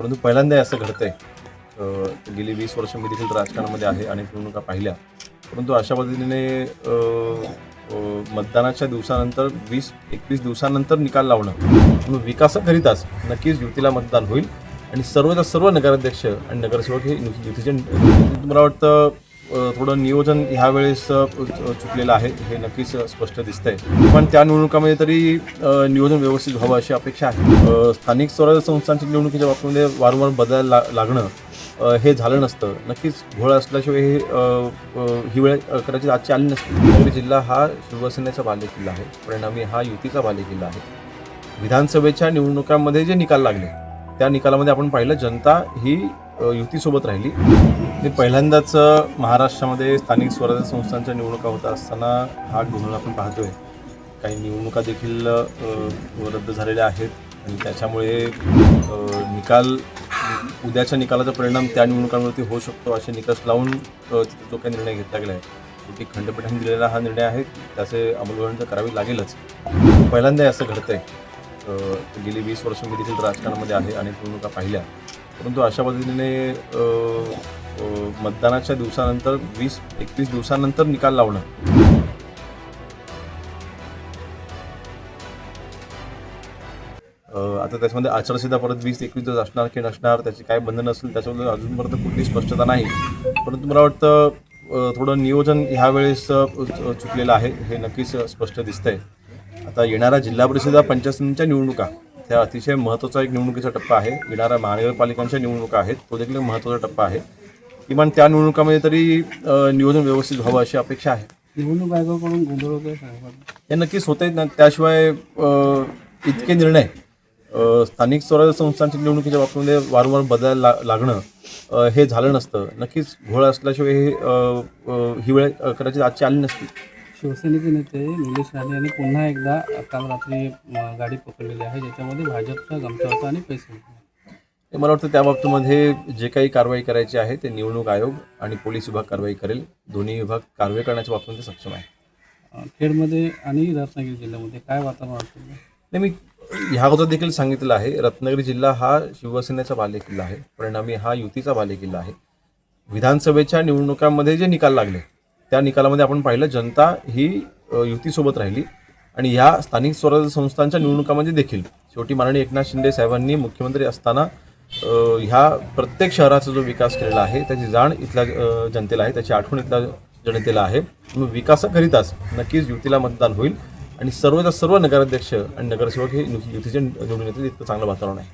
परंतु पहिल्यांदा असं घडतंय. गेली वीस वर्ष मी देखील राजकारणामध्ये आहे आणि निवडणुका पाहिल्या. परंतु अशा पद्धतीने मतदानाच्या दिवसानंतर वीस एकवीस दिवसानंतर निकाल लावणं. म्हणून विकासाकरिताच नक्कीच युतीला मतदान होईल. आणि सर्वच्या सर्व नगराध्यक्ष आणि नगरसेवक हे युतीचे मला वाटतं थोडं नियोजन ह्यावेळेस चुकलेलं आहे हे नक्कीच स्पष्ट दिसतंय. पण त्या निवडणुकामध्ये तरी नियोजन व्यवस्थित व्हावं अशी अपेक्षा आहे. स्थानिक स्वराज्य संस्थांच्या निवडणुकीच्या बाबतीमध्ये वारंवार बदलायला ला लागणं हे झालं नसतं. नक्कीच घोळ असल्याशिवाय हे ही वेळ कदाचित आजची आली नसती. जिल्हा हा शिवसेनेचा बालेकिल्ला आहे. परिणामी हा युतीचा बालेकिल्ला आहे. विधानसभेच्या निवडणुकांमध्ये जे निकाल लागले त्या निकालामध्ये आपण पाहिलं जनता ही युतीसोबत राहिली. ते पहिल्यांदाच महाराष्ट्रामध्ये स्थानिक स्वराज्य संस्थांच्या निवडणुका होत असताना हा गोंधळ आपण पाहतोय. काही निवडणुका देखील रद्द झालेल्या आहेत. आणि त्याच्यामुळे निकाल उद्याच्या निकालाचा परिणाम त्या निवडणुकांवरती होऊ शकतो असे निकष लावून अ, जो काही निर्णय घेतला गेला आहे शेवटी खंडपीठाने दिलेला हा निर्णय आहे त्याचे अंमलबजावणी तर करावी लागेलच. पहिल्यांदा असं घडतंय. गेली वीस वर्ष मी देखील राजकारणामध्ये आहे आणि निवडणुका पाहिल्या. परंतु अशा पद्धतीने मतदानाच्या दिवसानंतर वीस एकवीस दिवसानंतर निकाल लावणं. आता त्याच्यामध्ये आचारसंहिता परत वीस एकवीस दिवस असणार की नसणार त्याची काय बंधन असेल त्याच्याबद्दल अजूनपर्यंत कुठली स्पष्टता नाही. परंतु मला वाटतं थोडं नियोजन ह्यावेळेस चुकलेलं आहे हे नक्कीच स्पष्ट दिसतंय. आता येणाऱ्या जिल्हा परिषदा पंचायतींच्या निवडणुका. त्या अतिशय महत्त्वाचा एक निवडणुकीचा टप्पा आहे. येणाऱ्या महानगरपालिकांच्या निवडणुका आहेत. तो देखील एक महत्त्वाचा टप्पा आहे. किमान त्या निवडणुकामध्ये तरी नियोजन व्यवस्थित व्हावं अशी अपेक्षा आहे. निवडणूक आयोगाकडून गोंधळ होतोय हे नक्कीच होत आहेत ना त्याशिवाय इतके निर्णय स्थानिक स्वराज्य संस्थांच्या निवडणुकीच्या बाबतीमध्ये वारंवार बदल ला लागणं हे झालं नसतं. नक्कीच घोळ असल्याशिवाय हे ही वेळ कदाचित आजची आली नसती. शिवसेनेचे नेते निलेश राणे यांनी पुन्हा एकदा काल रात्री गाडी पकडलेली आहे ज्याच्यामध्ये भाजपचा गमचा होता आणि पैसे होते. मला वाटतं त्या बाबतीमध्ये जे काही कारवाई करायची आहे ते निवडणूक आयोग आणि पोलीस विभाग कारवाई करेल. दोन्ही विभाग कारवाई करण्याच्या बाबतीमध्ये सक्षम आहे. खेडमध्ये आणि रत्नागिरी जिल्ह्यामध्ये काय वातावरण वाटतं नाही मी ह्या अगोदर देखील सांगितलं आहे रत्नागिरी जिल्हा हा शिवसेनेचा बालेकिल्ला आहे. परिणामी हा युतीचा बालेकिल्ला आहे. विधानसभेच्या निवडणुकांमध्ये जे निकाल लागले त्या निकालामध्ये आपण पाहिलं जनता ही युतीसोबत राहिली आणि ह्या स्थानिक स्वराज्य संस्थांच्या निवडणुकामध्ये देखील शेवटी माननीय एकनाथ शिंदे साहेबांनी मुख्यमंत्री असताना ह्या प्रत्येक शहराचा जो विकास केलेला आहे त्याची जाण इथल्या जनतेला आहे त्याची आठवण इथल्या जनतेला आहे. म्हणून विकासाकरिताच नक्कीच युतीला मतदान होईल आणि सर्वच्या सर्व नगराध्यक्ष आणि नगरसेवक हे युतीचे निवडून येतील इतकं चांगलं वातावरण आहे.